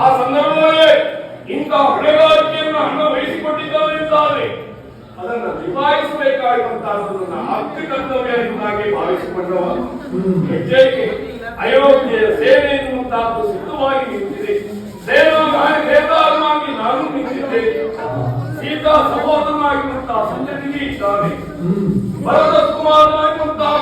ಆ ಸಂದರ್ಭದಲ್ಲಿ ಇಂತಹ ಹೊಣೆಗಾರಿಕೆಯನ್ನು ಹಣ ವಹಿಸಿಕೊಟ್ಟಿದ್ದಾರೆ ಅದನ್ನು ನಿಭಾಯಿಸಬೇಕಾಗಿರುವಂತಹ ಅತ್ಯ ಕರ್ತವ್ಯ ಎಂಬುದಾಗಿ ಭಾವಿಸಿಕೊಂಡವ ಹೆಜ್ಜೆಗೆ ಅಯೋಧ್ಯೆಯ ಸೇನೆ ಎನ್ನುವಂತಹದ್ದು ಸಿದ್ಧವಾಗಿ ನಿಂತಿದೆ. ಸೇನಾಗಿ ನೇತಾರನಾಗಿ ನಾನು ನಿಂತಿದ್ದೆ. ಸೀತಾ ಸಹೋದರನಾಗಿರುವಂತಹ ಸಂಜನಿಗೆ ಇದ್ದಾನೆ. ಭರತ ಕುಮಾರನಾಗಿರುವಂತಹ